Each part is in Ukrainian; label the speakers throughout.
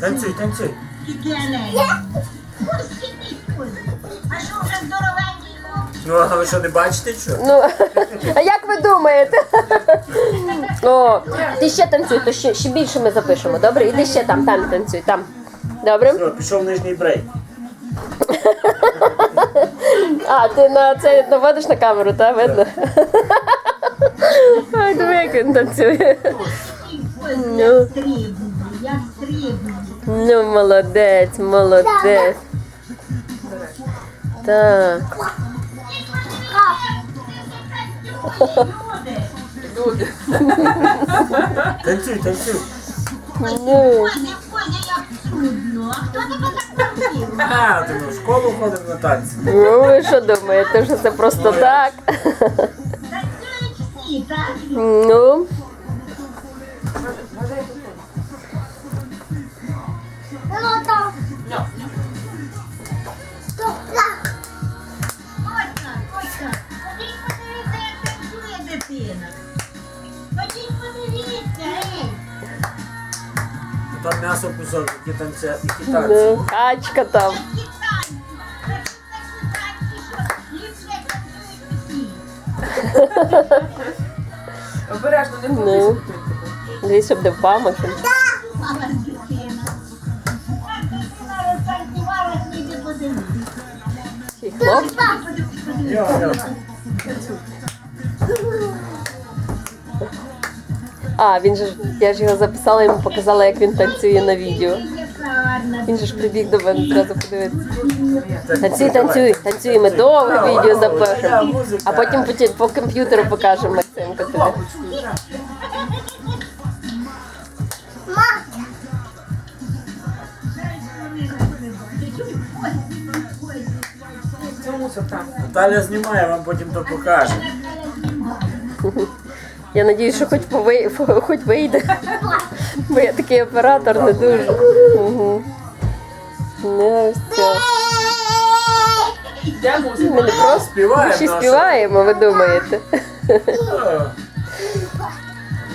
Speaker 1: Танцюй, танцюй.
Speaker 2: А що вже здоровенький хлопчик?
Speaker 1: Ну, а ви що не бачите, що?
Speaker 3: Ну, а як ви думаєте? О, ти ще танцюй, то ще, ще більше ми запишемо. Добре? Іди ще там, там танцюй, там. Добре?
Speaker 1: Все, пішов нижній брейк.
Speaker 3: А, ти на це наводиш на камеру, так? Видно? Ой, диви, як він танцює. Ну. Ну, молодець, молодець. Так.
Speaker 1: Танцюй, танцюй.
Speaker 3: Ну.
Speaker 2: А?
Speaker 1: Ти ну, в школу ходив на танці.
Speaker 3: ну ви що думаєте, що це просто так?
Speaker 2: Танцюють всі, так?
Speaker 3: Ну,
Speaker 2: Котка, котка, ходіть подивіться, як танцює дитина. Ходіть подивіться, ей.
Speaker 1: Там м'ясо кусок, які танці, які танці.
Speaker 3: ну, качка там.
Speaker 2: Які
Speaker 4: Обережно, не
Speaker 3: Ну. Дивись, щоб не впав Максим. І хлоп. А, він же я ж його записала, йому показала, як він танцює на відео. Він же ж прибіг до мене одразу подивитися. Танцюй, танцюй, танцюй, ми довге відео запишемо. А потім по, по комп'ютеру покажемо Максимка тобі.
Speaker 1: Наталя знімає, вам потім то покаже.
Speaker 3: Я надіюсь, що хоч пови... хоч вийде. Бо я такий оператор не дуже. Угу. Ну, все. Ми не просто
Speaker 1: Співаємо
Speaker 3: ще співаємо, ви думаєте?
Speaker 1: О.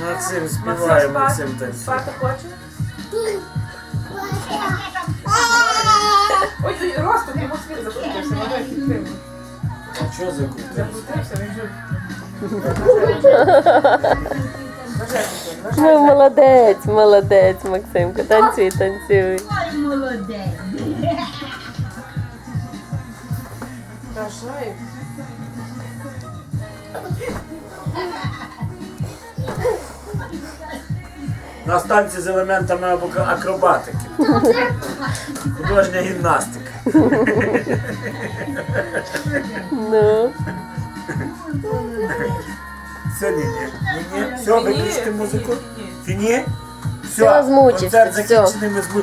Speaker 1: Максим співає, Максим танцює.
Speaker 4: Спати хоче? Ой, ой, світ закрутився, воно як.
Speaker 1: А що за куте?
Speaker 4: Закрутився, він же...
Speaker 3: Ну, молодець, молодець, Максимко. Танцюй, танцюй.
Speaker 2: Ой, молодець.
Speaker 4: Бажаю.
Speaker 1: На станції з елементами або акробатики. Художня гімнастика.
Speaker 3: Ну.
Speaker 1: Все, ні, ні. Ні, ні. Все, виключити музику. Фіні?
Speaker 3: Все, змучився, все.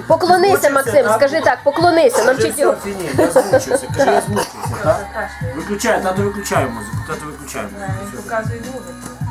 Speaker 3: Поклонися, Максим, скажи так, поклонися,
Speaker 1: все,
Speaker 3: його.
Speaker 1: Я змучився. Кажи, я змучився, так? Виключай, тато виключає музику, тато виключає музику. Все.
Speaker 4: Показує музику.